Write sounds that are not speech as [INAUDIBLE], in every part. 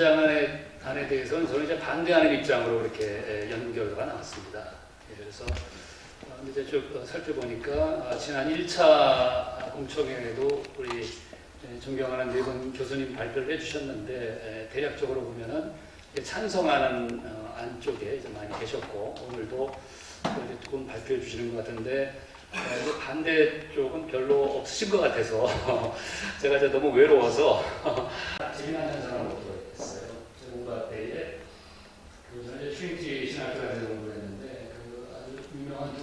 인장안에 안에 대해서는 저는 이제 반대하는 입장으로 이렇게 결과가 나왔습니다. 예, 그래서 어, 이제 쭉 어, 살펴보니까 아, 지난 1차 공청회에도 우리 에, 존경하는 네분 교수님 발표를 해주셨는데 에, 대략적으로 보면은 찬성하는 어, 안쪽에 이제 많이 계셨고 오늘도 조금 발표해 주시는 것 같은데 반대 쪽은 별로 없으신 것 같아서 [LAUGHS] 제가 이제 너무 외로워서 재미난 현상을 못 보겠어요. 전문가 때에 그 저는 이제 트리니티 신학교에서 공부를 했는데 그 아주 유명한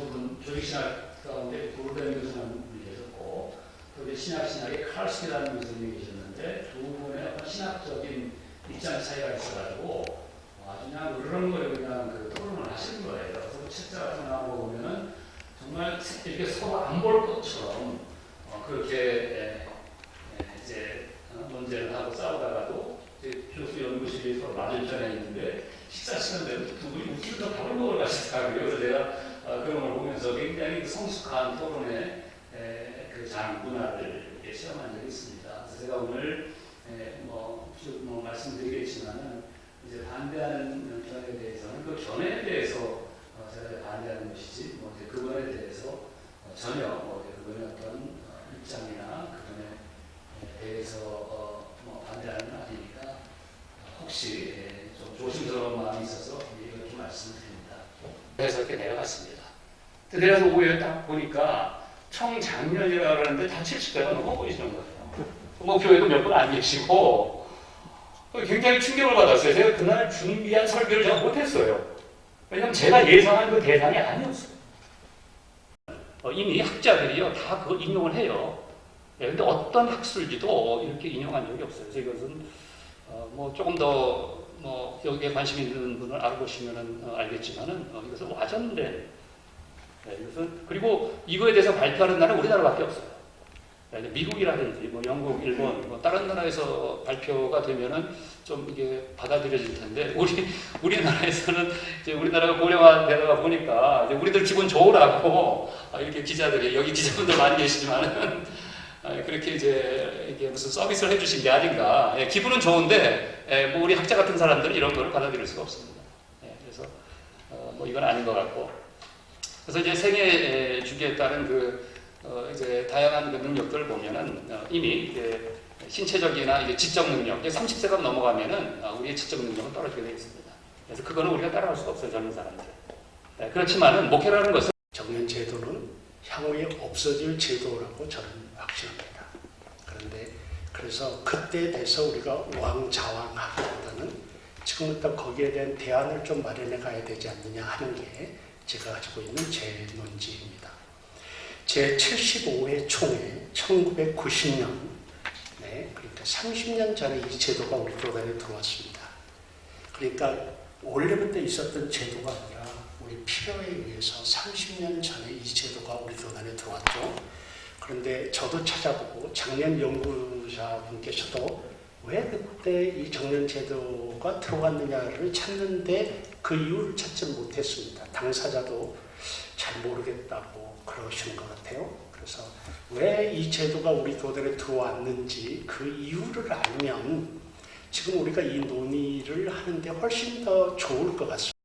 두분 조직신학 가운데 고르덴 교수님 계셨고 또 이제 신학 신학의 칼스키라는 교수님이 계셨는데 두 분의 신학적인 입장 차이가 있어가지고 아주 그냥 으르렁거리고 그냥 그 토론을 하시는 거예요. 그래서 책자 같은 거 보면은 정말 이렇게 서로 안 볼 것처럼 어, 그렇게 에, 에, 이제 어, 논쟁을 하고 싸우다가도 이제 교수 연구실이 서로 맞은편에 있는데 식사 시간 되면 두 분이 웃기면서 밥을 먹으러 가시더라고요. 그래서 제가 어, 그런 걸 보면서 굉장히 그 성숙한 토론의 에, 그 장 문화를 이렇게 시험한 적이 있습니다. 그래서 제가 오늘 에, 뭐, 쭉뭐 말씀드리겠지만은 이제 반대하는 견해에 대해서는 그 견해에 대해서 어, 제가 반대하는 것이지 뭐 이제 그거에 대해서 어, 전혀 뭐 그거의 어떤 어, 입장이나 그거에 대해서 어, 뭐 반대하는 건 아니니까 어, 혹시 예, 좀 조심스러운 마음이 있어서 이렇게 말씀드립니다. 그래서 이렇게 내려갔습니다. 내려서 오후에 딱 보니까 청작년이라 그러는데 다 70대가 넘어 보이시는 거예요. 목표에도 몇 분 안 계시고 굉장히 충격을 받았어요. 제가 그날 준비한 설교를 제가 못했어요. 왜냐면 제가 예상한 그 대상이 아니었어요. 어, 이미 학자들이요 다 그거 인용을 해요. 예, 근데 어떤 학술지도 이렇게 인용한 적이 없어요. 그래서 이것은 어, 뭐 조금 더 뭐 여기에 관심 있는 분을 알아보시면 어, 알겠지만은 어, 이것은 와전된 예, 이것은 그리고 이거에 대해서 발표하는 나라는 우리나라밖에 없어요. 예, 미국이라든지 뭐 영국, 일본 뭐 다른 나라에서 발표가 되면은 좀 이게 받아들여질 텐데 우리 우리나라에서는 이제 우리나라가 고령화되다가 보니까 이제 우리들 기분 좋으라고 아, 이렇게 기자들이 여기 기자분들 많이 계시지만은 [LAUGHS] 아, 그렇게 이제 이게 무슨 서비스를 해주신 게 아닌가. 예, 기분은 좋은데 예, 뭐 우리 학자 같은 사람들은 이런 거를 받아들일 수가 없습니다. 예, 그래서 어, 뭐 이건 아닌 것 같고. 그래서 이제 생애 주기에 따른 그 어, 이제 다양한 그 능력들을 보면은 어, 이미 이제 신체적이나 이제 지적 능력, 이제 30세가 넘어가면은 어, 우리의 지적 능력은 떨어지게 되어 있습니다. 그래서 그거는 우리가 따라갈 수가 없어요, 젊은 사람들. 네, 그렇지만은 목회라는 것은 정년 제도는 향후에 없어질 제도라고 저는 확신합니다. 그런데 그래서 그때에 대해서 우리가 왕자왕하기보다는 지금부터 거기에 대한 대안을 좀 마련해 가야 되지 않느냐 하는 게 제가 가지고 있는 제 논지입니다. 제 75회 총회 1990년 네, 그러니까 30년 전에 이 제도가 우리 교단에 들어왔습니다. 그러니까 원래부터 있었던 제도가 아니라 우리 필요에 의해서 30년 전에 이 제도가 우리 교단에 들어왔죠. 그런데 저도 찾아보고 작년 연구자분께서도 왜 그때 이 정년 제도가 들어갔느냐를 찾는데 그 이유를 찾지 못했습니다. 당사자도 잘 모르겠다고 그러시는 것 같아요. 그래서 왜 이 제도가 우리 교단에 들어왔는지 그 이유를 알면 지금 우리가 이 논의를 하는데 훨씬 더 좋을 것 같습니다.